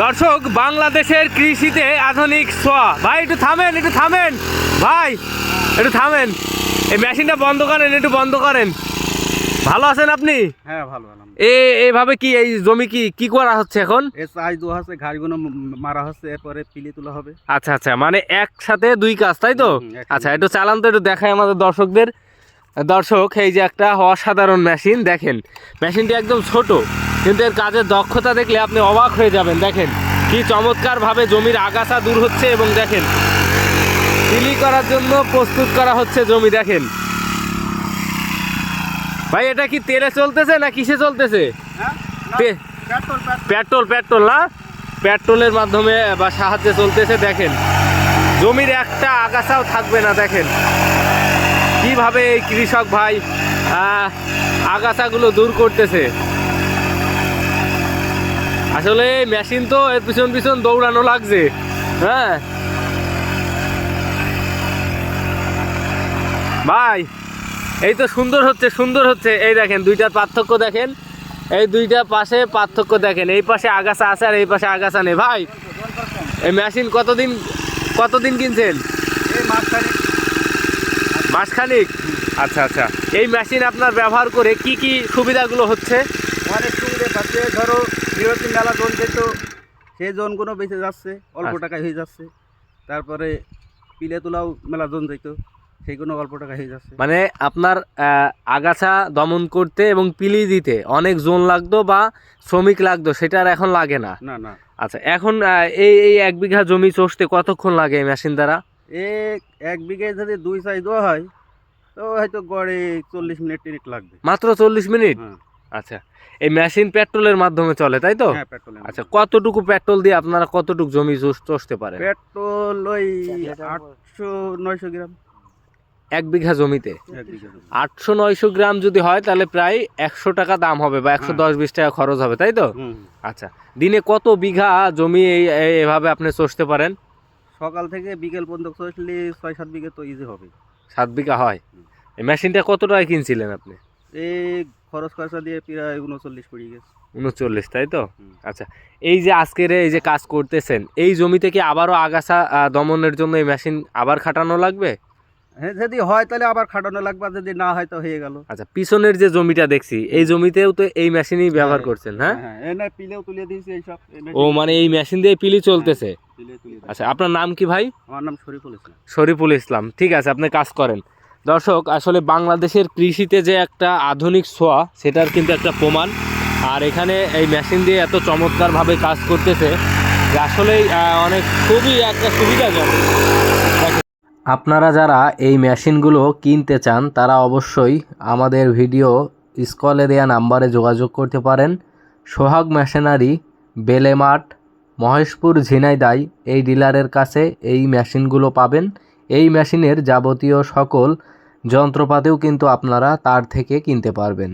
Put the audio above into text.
দর্শক বাংলাদেশের কৃষিতে আধুনিক সোয়া ভাই একটু থামেন একটু থামেন। ভাই একটু থামেন। এই মেশিনটা বন্ধ করেন একটু বন্ধ করেন। ভালো আছেন আপনি? হ্যাঁ ভালো এ এইভাবে কি এই জমি কি কি করা হচ্ছে এখন? এ চাষ হচ্ছে ঘাড়গুলো ম- মারা হচ্ছে এরপরে পিলি তোলা হবে। আচ্ছা আচ্ছা মানে একসাথে দুই কাজ তাই তো? আচ্ছা একটু চালান তো একটু দেখায় আমাদের দর্শকদের। দর্শক এই যে একটা অসাধারণ মেশিন দেখেন। মেশিনটি একদম ছোট। কিন্তু এর কাজের দক্ষতা দেখলে আপনি অবাক হয়ে যাবেন। দেখেন কি চমৎকারভাবে জমির আগাছা দূর হচ্ছে এবং দেখেন বিলি করার জন্য প্রস্তুত করা হচ্ছে জমি দেখেন। ভাই এটা কি তেলে চলতেছে না কিসে চলতেছে? হ্যাঁ? Petrol petrol. পেট্রোল না? পেট্রোলের মাধ্যমে বা সাহায্যে চলতেছে দেখেন। জমির একটা আগাছাও থাকবে না দেখেন। কীভাবে এই কৃষক ভাই আগাছাগুলো দূর করতেছে? আসলে মেশিন তো এর পিছন পিছন দৌড়ানো লাগছে। হ্যাঁ? ভাই এই তো সুন্দর হচ্ছে সুন্দর হচ্ছে। এই দেখেন দুইটার পার্থক্য দেখেন। এই দুইটা পাশে পার্থক্য দেখেন। এই পাশে আগাছা আছে আর এই পাশে আগাছা নেই। ভাই এই মেশিন কতদিন কতদিন কিনছেন? মাসখানিক আচ্ছা আচ্ছা। এই মেশিন আপনার ব্যবহার করে কি কি সুবিধাগুলো হচ্ছে? অনেক সুবিধে পাচ্ছে ধরো বিরতি মেলা জোন যেত সেই জোনগুলো বেঁচে যাচ্ছে অল্প আচ্ছা। টাকায় হয়ে যাচ্ছে। তারপরে পিলে তোলাও মেলা জোন যেত সেইগুলো অল্প টাকা হয়ে যাচ্ছে। মানে আপনার আগাছা দমন করতে এবং পিলি দিতে অনেক জোন লাগতো বা শ্রমিক লাগতো সেটা আর এখন লাগে না? না না। আচ্ছা এখন এই এই এক বিঘা জমি চষতে কতক্ষণ লাগে এই মেশিন দ্বারা এক বিঘে যদি দুই সাইজ হয় তো হয়তো গড়ে চল্লিশ মিনিট টিনিট লাগবে। মাত্র চল্লিশ মিনিট? হ্যাঁ। আচ্ছা এই মেশিন পেট্রোলের মাধ্যমে চলে তাই তো? হ্যাঁ পেট্রোল আচ্ছা কতটুকু পেট্রোল দিয়ে আপনারা কতটুকু জমি চষতে পারে পেট্রোল ওই আটশো নয়শো গ্রাম। এক বিঘা জমিতে? এক বিঘা জমি। আটশো নয়শো গ্রাম যদি হয় তাহলে প্রায় একশো টাকা দাম হবে বা একশো দশ বিশ টাকা খরচ হবে তাই তো? আচ্ছা দিনে কত বিঘা জমি এভাবে আপনি চষতে পারেন? সকাল থেকে বিকেল পর্যন্ত চললে ছয় সাত বিঘা তো ইজি হবে। সাত বিঘা হয়। এই মেশিনটা কত টাকায় কিনছিলেন আপনি? এই খরচ খরচা দিয়ে প্রায় উনচল্লিশ পড়ে গেছে। উনচল্লিশ তাই তো? আচ্ছা এই যে আজকের এই যে কাজ করতেছেন এই জমিতে কি আবারও আগাছা দমনের জন্য এই মেশিন আবার খাটানো লাগবে? হ্যাঁ যদি হয় তাহলে আবার খাটানো লাগবে যদি না হয় তো হয়ে গেল। আচ্ছা পিছনের যে জমিটা দেখছি এই জমিতেও তো এই মেশিনই ব্যবহার করছেন হ্যাঁ? হ্যাঁ এনে পিলেও তুলে দিয়েছি এইসব ও মানে এই মেশিন দিয়ে পিলি চলতেছে? তুলে দিয়েছি। আচ্ছা আপনার নাম কি ভাই? আমার নাম শরীফুল ইসলাম। শরীফুল ইসলাম ঠিক আছে আপনি কাজ করেন। দর্শক, আসলে বাংলাদেশের কৃষিতে যে একটা আধুনিক ছোঁয়া, সেটার কিন্তু একটা প্রমাণ। আর এখানে এই মেশিন দিয়ে এত চমৎকারভাবে কাজ করতেছে যে আসলেই অনেক খুবই একটা সুবিধাজনক। আপনারা যারা এই মেশিনগুলো কিনতে চান, তারা অবশ্যই আমাদের ভিডিও স্কলে দেওয়া নাম্বারে যোগাযোগ করতে পারেন। সোহাগ মেশিনারি, বেলেমাঠ, মহেশপুর, ঝিনাইদাই এই ডিলারের কাছে এই মেশিনগুলো পাবেন। এই মেশিনের যাবতীয় সকল যন্ত্রপাতিও কিন্তু আপনারা তার থেকে কিনতে পারবেন।